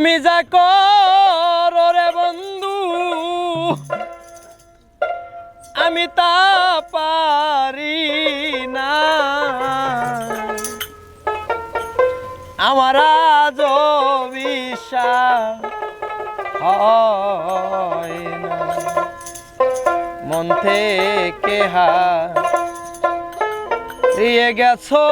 তুমি যা করো রে বন্ধু, আমি তা পারি না। আমার আজ বিশ্বাস হয় না। মন থেকে হা গেছো